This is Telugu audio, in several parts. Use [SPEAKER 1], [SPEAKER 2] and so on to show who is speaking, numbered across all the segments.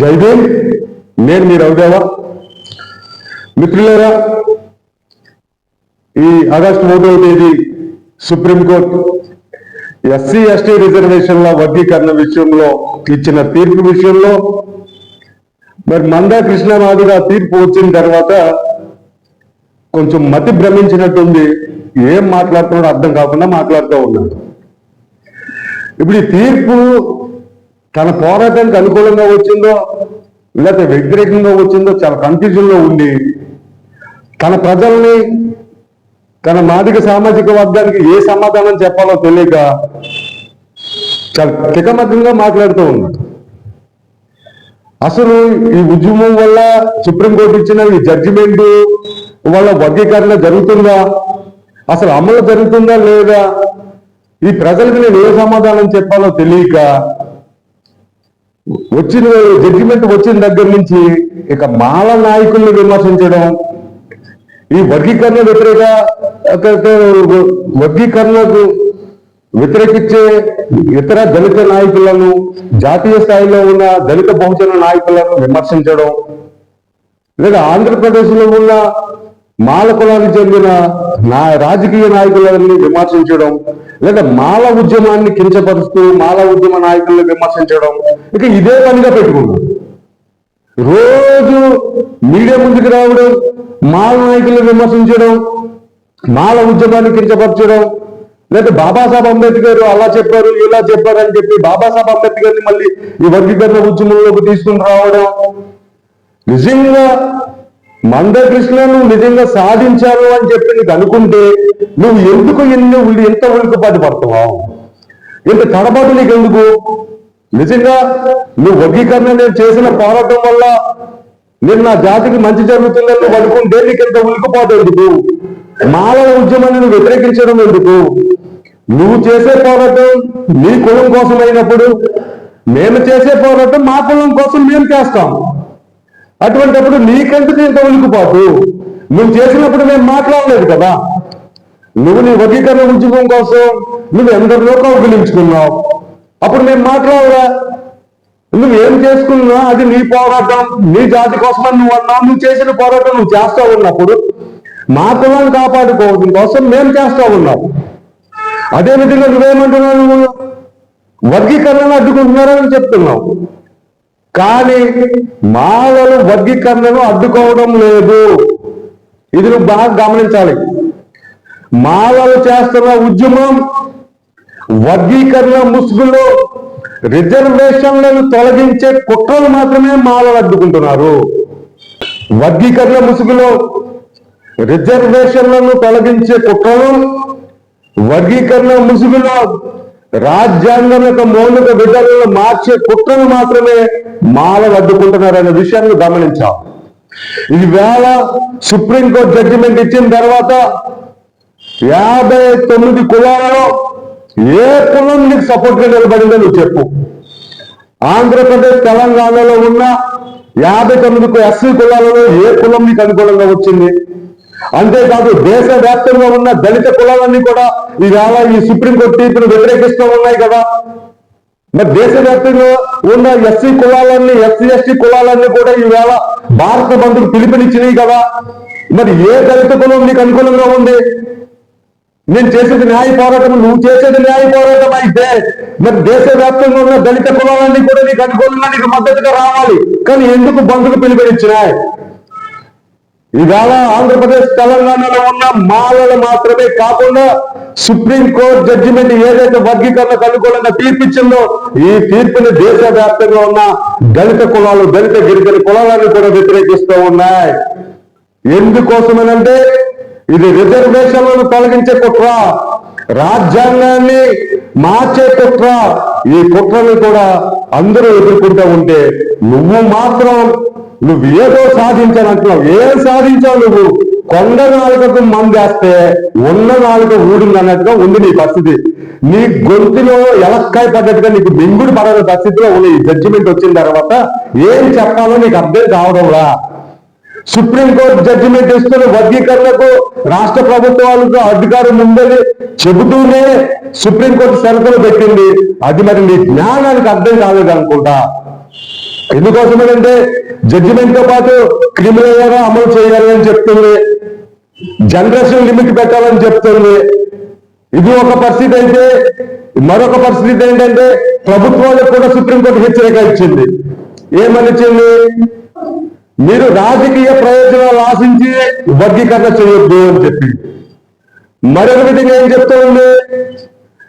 [SPEAKER 1] జైదేవ్ నేను మీ రవిదేవా. మిత్రులారా ఈ ఆగస్టు మూడవ తేదీ సుప్రీంకోర్టు ఎస్సీ ఎస్టీ రిజర్వేషన్ల వర్గీకరణ విషయంలో ఇచ్చిన తీర్పు విషయంలో మరి మందా కృష్ణమాదిగా తీర్పు వచ్చిన తర్వాత కొంచెం మతి భ్రమించినట్టుంది. ఏం మాట్లాడుతున్నాడో అర్థం కాకుండా మాట్లాడుతూ ఉన్నాడు. ఇప్పుడు ఈ తీర్పు తన పోరాటానికి అనుకూలంగా వచ్చిందో లేకపోతే వ్యతిరేకంగా వచ్చిందో చాలా కన్ఫ్యూజన్లో ఉండి తన ప్రజల్ని తన మాదిక సామాజిక వర్గానికి ఏ సమాధానం చెప్పాలో తెలియక చాలా తికమకంగా మాట్లాడుతూ ఉన్నాడు అసలు ఈ ఉద్యమం వల్ల సుప్రీంకోర్టు ఇచ్చిన ఈ జడ్జిమెంట్ వల్ల వర్గీకరణ జరుగుతుందా? అసలు అమలు జరుగుతుందా లేదా? ఈ ప్రజలకు నేను ఏ సమాధానం చెప్పాలో తెలియక వచ్చిన జడ్జిమెంట్ వచ్చిన దగ్గర నుంచి ఇక మాల నాయకుల్ని విమర్శించడం ఈ వర్గీకరణ వ్యతిరేక వర్గీకరణకు వ్యతిరేకించే ఇతర దళిత నాయకులను జాతీయ స్థాయిలో ఉన్న దళిత బహుజన నాయకులను విమర్శించడం లేదా ఆంధ్రప్రదేశ్లో ఉన్న మాల కులానికి చెందిన నా రాజకీయ నాయకులని విమర్శించడం లేదా మాల ఉద్యమాన్ని కించపరుస్తూ మాల ఉద్యమ నాయకులను విమర్శించడం ఇక ఇదే పనిగా పెట్టుకున్నాం రోజు మీడియా ముందుకు రావడం మాల నాయకులను విమర్శించడం మాల ఉద్యమాన్ని కించపరచడం లేదా బాబాసాహెబ్ అంబేద్కర్ అలా చెప్పారు ఇలా చెప్పారు అని చెప్పి బాబాసాహెబ్ అంబేద్కర్ని మళ్ళీ ఈ వర్గీకరణ ఉద్యమంలోకి తీసుకుని రావడం. నిజంగా మందకృష్ణ నువ్వు నిజంగా సాధించాను అని చెప్పి నీకు అనుకుంటే నువ్వు ఎందుకు ఎన్ని ఎంత ఉలికపాటు పడుతున్నావు ఇంత తడబాటు నీకు ఎందుకు నిజంగా నువ్వు వర్గీకరణ నేను చేసిన పోరాటం వల్ల నేను నా జాతికి మంచి జరుగుతుందని నువ్వు అనుకుంటే నీకు ఎంత ఉలికపాటు ఎందుకు? మాలల ఉద్యమాన్ని నువ్వు వ్యతిరేకించడం ఎందుకు? నువ్వు చేసే పోరాటం నీ కులం కోసం అయినప్పుడు మేము చేసే పోరాటం మా కులం కోసం మేము చేస్తాం. అటువంటిప్పుడు నీకెందుకు ఇంత ఉలికిపోతు నువ్వు చేసినప్పుడు మేము మాట్లాడలేదు కదా. నువ్వు నీ వర్గీకరణ ఉంచుకోవడం కోసం నువ్వు ఎందరిలో కౌగిలించుకున్నావు అప్పుడు మేము మాట్లాడరా? నువ్వు ఏం చేసుకున్నా అది నీ పోరాటం నీ జాతి కోసమని నువ్వు అన్నావు నువ్వు చేసిన పోరాటం నువ్వు చేస్తా ఉన్నప్పుడు మా కులాన్ని కాపాడుకోవడం కోసం మేము చేస్తా ఉన్నావు అదే విధంగా నువ్వేమంటున్నావు నువ్వు? వర్గీకరణను అడ్డుకుంటున్నారని చెప్తున్నావు. కానీ మాలలు వర్గీకరణను అడ్డుకోవడం లేదు. ఇది నువ్వు బాగా గమనించాలి. మాలలు చేస్తున్న ఉద్యమం వర్గీకరణ ముసుగులు రిజర్వేషన్లను తొలగించే కుట్రలు మాత్రమే మాలలు అడ్డుకుంటున్నారు. వర్గీకరణ ముసుగులో రిజర్వేషన్లను తొలగించే కుట్రలు వర్గీకరణ ముసుగులో రాజ్యాంగం యొక్క మౌలిక విధానంలో మార్చే కుట్రను మాత్రమే మాలలు అడ్డుకుంటున్నారనే విషయాన్ని గమనించాం. ఈవేళ సుప్రీంకోర్టు జడ్జిమెంట్ ఇచ్చిన తర్వాత యాభై తొమ్మిది కులాలలో ఏ కులం నీకు సపోర్ట్గా నిలబడిందో నువ్వు చెప్పు. ఆంధ్రప్రదేశ్ తెలంగాణలో ఉన్న యాభై తొమ్మిది ఎస్సీ కులాలలో ఏ కులం నీకు అనుకూలంగా వచ్చింది? అంతేకాదు దేశవ్యాప్తంగా ఉన్న దళిత కులాలన్నీ కూడా ఈవేళ ఈ సుప్రీంకోర్టు తీర్పును వ్యతిరేకిస్తూ ఉన్నాయి కదా. మరి దేశవ్యాప్తంగా ఉన్న ఎస్సీ కులాలన్నీ ఎస్సీ ఎస్టీ కులాలన్నీ కూడా ఈవేళ భారత బంధుకు పిలుపునిచ్చినాయి కదా. మరి ఏ దళిత కులం నీకు అనుకూలంగా ఉంది? నేను చేసేది న్యాయ పోరాటం నువ్వు చేసేది న్యాయ పోరాటం అయితే మరి దేశవ్యాప్తంగా ఉన్న దళిత కులాలన్నీ కూడా నీకు అనుకూలంగా నీకు మద్దతుగా రావాలి. కానీ ఎందుకు బంధుకు పిలుపునిచ్చినాయి? ఇవాళ ఆంధ్రప్రదేశ్ తెలంగాణలో ఉన్న మాలలు మాత్రమే కాకుండా సుప్రీం కోర్టు జడ్జిమెంట్ ఏదైతే వర్గీకరణకు అనుకూలంగా తీర్పిచ్చిందో ఈ తీర్పుని దేశవ్యాప్తంగా ఉన్న దళిత కులాలు దళిత గిరిజన కులాలను కూడా వ్యతిరేకిస్తూ ఉన్నాయి. ఎందుకోసమనంటే ఇది రిజర్వేషన్లను తొలగించే కుట్ర రాజ్యాంగాన్ని మార్చే కుట్ర ఈ కుట్రని కూడా అందరూ ఎదుర్కొంటూ ఉంటే నువ్వు మాత్రం నువ్వు ఏదో సాధించానంటున్నావు ఏం సాధించావు నువ్వు? కొండ నాలుగకు మందేస్తే ఉన్న నాలుక ఊడింది అన్నట్టుగా ఉంది నీ పరిస్థితి. నీ గొంతులో ఎలక్కాయ పడ్డట్టుగా నీకు మింగుడు పడని పరిస్థితిలో ఉంది ఈ జడ్జిమెంట్ వచ్చిన తర్వాత ఏం చెప్పాలో నీకు అర్థం కావడంలా సుప్రీంకోర్టు జడ్జిమెంట్ ఇస్తున్న వర్గీకరణకు రాష్ట్ర ప్రభుత్వాలకు అధికారం ఉందని చెబుతూనే సుప్రీంకోర్టు షరతులు పెట్టింది. అది మరి నీ జ్ఞానానికి అర్థం కాలేదు అనుకుంటా ఎందుకోసమేనంటే జడ్జిమెంట్తో పాటు క్రిమినల్ అమలు చేయాలని చెప్తుంది. జనరేషన్ లిమిట్ పెట్టాలని చెప్తుంది. ఇది ఒక పరిస్థితి అయితే మరొక పరిస్థితి ఏంటంటే ప్రభుత్వాలకు కూడా సుప్రీంకోర్టు హెచ్చరిక ఇచ్చింది. ఏమనిచ్చింది? మీరు రాజకీయ ప్రయోజనాలు ఆశించి వర్గీకరణ చేయొద్దు అని చెప్పి మరొక విధంగా ఏం చెప్తా ఉంది?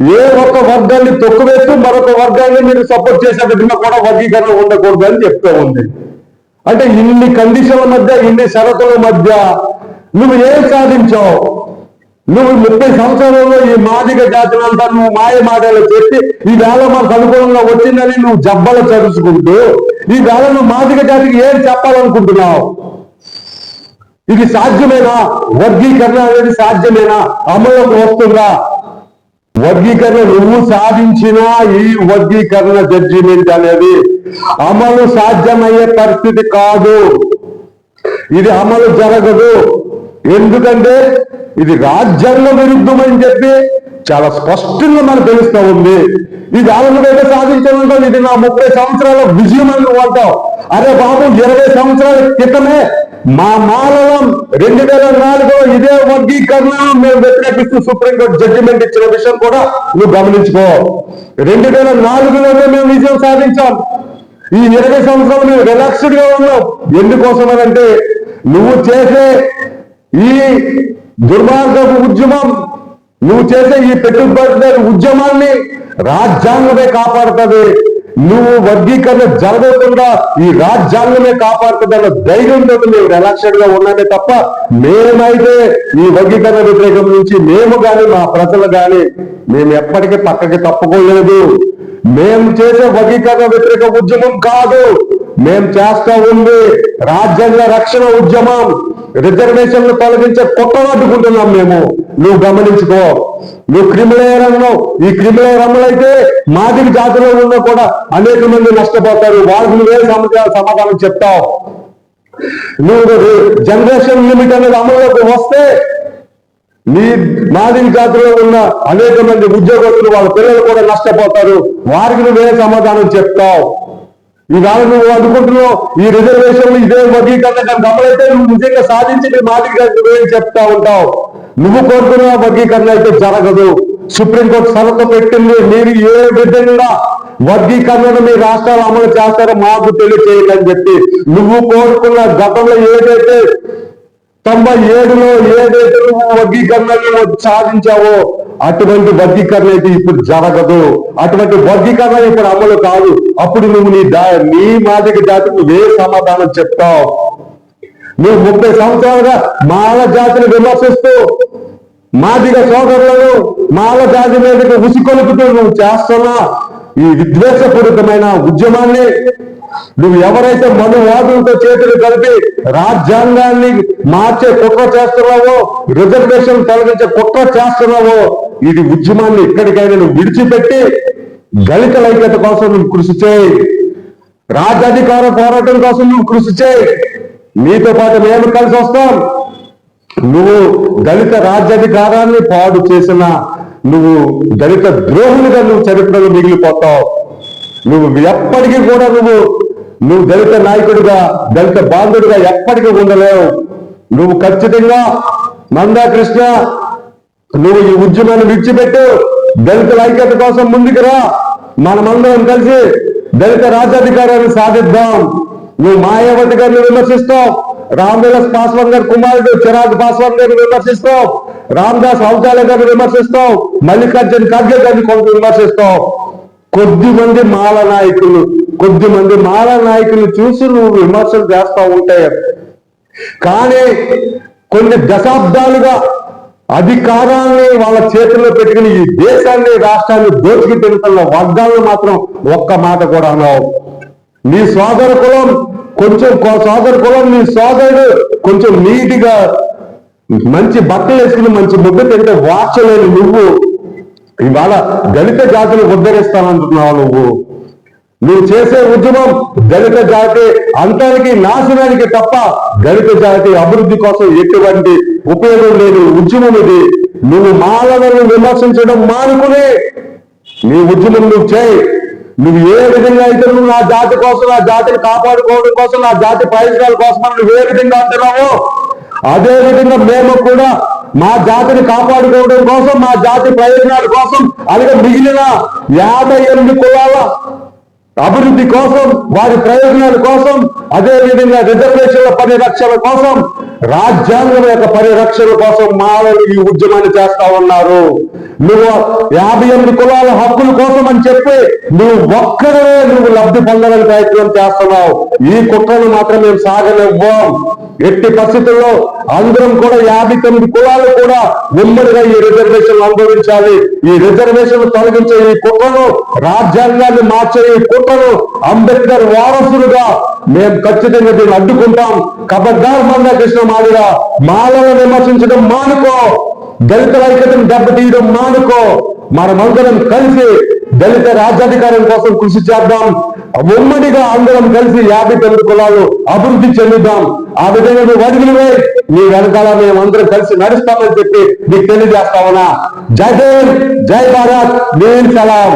[SPEAKER 1] ఏ ఒక్క వర్గాన్ని తొక్కువేస్తూ మరొక వర్గాన్ని మీరు సపోర్ట్ చేసే విధంగా కూడా వర్గీకరణ ఉండకూడదు అని చెప్తూ ఉంది. అంటే ఇన్ని కండిషన్ల మధ్య ఇన్ని షరతుల మధ్య నువ్వు ఏం సాధించావు? నువ్వు ముప్పై సంవత్సరాలలో ఈ మాదిక జాతులంతా నువ్వు మాయ మాటలు చెప్పి ఈ వేళ మాకు అనుకూలంగా వచ్చిందని నువ్వు జబ్బలు చదువుకుంటూ ఈ వేళ నువ్వు మాదిక జాతికి ఏం చెప్పాలనుకుంటున్నావు? ఇది సాధ్యమేనా? వర్గీకరణ అనేది సాధ్యమేనా? అమలులోకి వస్తుందా? వర్గీకరణ నువ్వు సాధించిన ఈ వర్గీకరణ జడ్జిమెంట్ అనేది అమలు సాధ్యమయ్యే పరిస్థితి కాదు. ఇది అమలు జరగదు. ఎందుకంటే ఇది రాజ్యాంగ విరుద్ధమని చెప్పి చాలా స్పష్టంగా మనకు తెలుస్తా ఉంది. ఇది ఆంధ్రప్రదేశ్ సాధించాలంటే ఇది నా ముప్పై సంవత్సరాల విజయం అని అంటావు. అరే బాబు ఇరవై సంవత్సరాల క్రితమే మా మాలవం రెండు వేల నాలుగులో ఇదే వర్గీకరణ మేము వ్యతిరేకిస్తూ సుప్రీంకోర్టు జడ్జిమెంట్ ఇచ్చిన విషయం కూడా నువ్వు గమనించుకో. రెండు వేల నాలుగులోనే మేము విజయం సాధించాం. ఈ ఇరవై సంవత్సరం మేము రిలాక్స్డ్గా ఉన్నాం. ఎందుకోసమనంటే నువ్వు చేసే ఈ దుర్మార్గపు ఉద్యమం నువ్వు చేసే ఈ పెట్టుబడిదారు ఉద్యమాన్ని రాజ్యాంగమే కాపాడుతుంది. నువ్వు వర్గీకరణ జరగకుండా ఈ రాజ్యాంగమే కాపాడుతుందన్న ధైర్యంతో మేము రిలాక్స్డ్గా ఉన్నామే తప్ప మేమైతే ఈ వర్గీకరణ వ్యతిరేకం నుంచి మేము గాని మా ప్రజలు గాని మేము ఎప్పటికీ పక్కకి తప్పుకోలేదు. మేము చేసే వర్గీకరణ వ్యతిరేక ఉద్యమం కాదు. మేం చేస్తా ఉంది రాజ్యాంగ రక్షణ ఉద్యమం. రిజర్వేషన్లు తొలగించే కొట్టగట్టుకుంటున్నాం మేము. నువ్వు గమనించుకో. నువ్వు క్రిమిలేయర్ అన్నావు ఈ క్రిమిలేయర్ అయితే మాదిరి జాతిలో ఉన్న కూడా అనేక మంది నష్టపోతారు. వాళ్ళకి నువ్వే సమాధానం సమాధానం చెప్తావు. నువ్వు జనరేషన్ లిమిట్ అనేది అమలులోకి వస్తే నీ మాదిరి జాతిలో ఉన్న అనేక మంది ఉద్యోగస్తులు వాళ్ళ పిల్లలు కూడా నష్టపోతారు. వారికి నువ్వే సమాధానం చెప్తావు. ఈవేళ నువ్వు అనుకుంటున్నావు ఈ రిజర్వేషన్లు ఇదే వర్గీకరణ కానీ అమలైతే నువ్వు నిజంగా సాధించి నీ మాదిరి నువ్వేం చెప్తా ఉంటావు. నువ్వు కోరుకున్న వర్గీకరణ అయితే జరగదు. సుప్రీంకోర్టు షరతు పెట్టింది. మీరు ఏ విధంగా వర్గీకరణను మీ రాష్ట్రాలు అమలు చేస్తారో మాకు తెలియచేయండి అని చెప్పి నువ్వు కోరుకున్న గతంలో ఏదైతే తొంభై ఏడులో ఏదైతే నువ్వు వర్గీకరణను సాధించావో అటువంటి వర్గీకరణ అయితే ఇప్పుడు జరగదు. అటువంటి వర్గీకరణ ఇప్పుడు అమలు కాదు. అప్పుడు నువ్వు నీ దా నీ మాదిక జాతికి నువ్వే సమాధానం చెప్తావు. నువ్వు ముప్పై సంవత్సరాలుగా మాల జాతిని విమర్శిస్తూ మాదిగ సోదరులను మాల జాతి మీదకి ఉసికొలుపుతూ నువ్వు చేస్తున్నా ఈ విద్వేషపూరితమైన ఉద్యమాన్ని నువ్వు ఎవరైతే మనువాదులతో చేతులు కలిపి రాజ్యాంగాన్ని మార్చే కుట్ర చేస్తున్నావో రిజర్వేషన్ తొలగించే కుట్ర చేస్తున్నావో ఇది ఉద్యమాన్ని ఇక్కడికైనా నువ్వు విడిచిపెట్టి దళితుల ఐక్యత కోసం నువ్వు కృషి చేయి. రాజ్యాధికార పోరాటం కోసం నువ్వు కృషి చేయి. నీతో పాటు మేము కలిసి వస్తాం. నువ్వు దళిత రాజ్యాధికారాన్ని పాడు చేసిన నువ్వు దళిత ద్రోహులుగా నువ్వు చరిత్రలో మిగిలిపోతావు. నువ్వు ఎప్పటికీ కూడా నువ్వు నువ్వు దళిత నాయకుడిగా దళిత బాంధుడిగా ఎప్పటికీ ఉండలేవు. నువ్వు ఖచ్చితంగా మందా కృష్ణ నువ్వు ఈ ఉద్యమాన్ని విడిచిపెట్టు. దళితుల ఐక్యత కోసం ముందుకు రా. మనమందరం కలిసి దళిత రాజ్యాధికారాన్ని సాధిద్దాం. నువ్వు మాయావతి గారిని విమర్శిస్తావు రామ్విలాస్ పాస్వాన్ గారి కుమారుడు చిరాగ్ పాస్వాన్ గారిని విమర్శిస్తావు రామ్దాస్ ఔజాల గారిని విమర్శిస్తావు మల్లికార్జున్ ఖర్గే గారిని కొంత విమర్శిస్తావు కొద్ది మంది మాల నాయకులు కొద్ది మంది మాల నాయకులు చూసి నువ్వు విమర్శలు చేస్తూ ఉంటాయి కానీ కొన్ని దశాబ్దాలుగా అధికారాన్ని వాళ్ళ చేతుల్లో పెట్టుకుని ఈ దేశాన్ని రాష్ట్రాన్ని దోచుకు తిరుగుతున్న వర్గాలను మాత్రం ఒక్క మాట కూడా అనవు. నీ సోదర కులం కొంచెం సోదర కులం నీ సోదరుడు కొంచెం నీటిగా మంచి బట్టలు వేసుకుని మంచి ముద్ద తింటే వార్చలేని నువ్వు ఇవాళ దళిత జాతిని ఉద్ధరిస్తానంటున్నావు నువ్వు. నువ్వు చేసే ఉద్యమం దళిత జాతి అంతానికి నాశనానికి తప్ప దళిత జాతి అభివృద్ధి కోసం ఎటువంటి ఉపయోగం లేని ఉద్యమం ఇది. నువ్వు మాలలను విమర్శించడం మానుకునే నీ ఉద్యమం నువ్వు చేయి. నువ్వు ఏ విధంగా అయితే నువ్వు నా జాతి కోసం నా జాతిని కాపాడుకోవడం కోసం నా జాతి ప్రయోజనాల కోసం నువ్వు ఏ విధంగా అంటున్నావో అదే విధంగా మేము కూడా మా జాతిని కాపాడుకోవడం కోసం మా జాతి ప్రయోజనాల కోసం అలాగే మిగిలిన యాభై ఎనిమిది కులాల అభివృద్ధి కోసం వారి ప్రయోజనాల కోసం అదే విధంగా రిజర్వేషన్ల పరిరక్షణ కోసం రాజ్యాంగం యొక్క పరిరక్షణ కోసం మాలలు ఈ ఉద్యమాన్ని చేస్తా ఉన్నారు. నువ్వు యాభై ఎనిమిది కులాల హక్కుల కోసం అని చెప్పి నువ్వు ఒక్కడే నువ్వు లబ్ధి పొందాలని ప్రయత్నం చేస్తున్నావు. ఈ కుట్రను మాత్రం మేము సాగనివ్వం. ఎట్టి పరిస్థితుల్లో అందరం కూడా యాభై తొమ్మిది కులాలు కూడా ఉమ్మడిగా ఈ రిజర్వేషన్ అనుభవించాలి. ఈ రిజర్వేషన్ తొలగించే ఈ కుట్రను రాజ్యాంగాన్ని మార్చే ఈ కుట్రను అంబేద్కర్ వారసులుగా మేము ఖచ్చితంగా దీన్ని అడ్డుకుంటాం. కబడ్దార్ మందా కృష్ణ మాదిగా మాలను విమర్శించడం మానుకో. దళిత ఐక్యతను దెబ్బతీయడం మానుకో. మనమందరం కలిసి దళిత రాజ్యాధికారం కోసం కృషి చేద్దాం. ఉమ్మడిగా అందరం కలిసి యాభై తొమ్మిది కులాలు అభివృద్ధి చెందుదాం. ఆ విధంగా నువ్వు అడుగులు నీ వెనకాల మేము అందరం కలిసి నడుస్తామని చెప్పి నీకు తెలియజేస్తామన్నా జై హింద్ జై భారత్. నేను సలాం.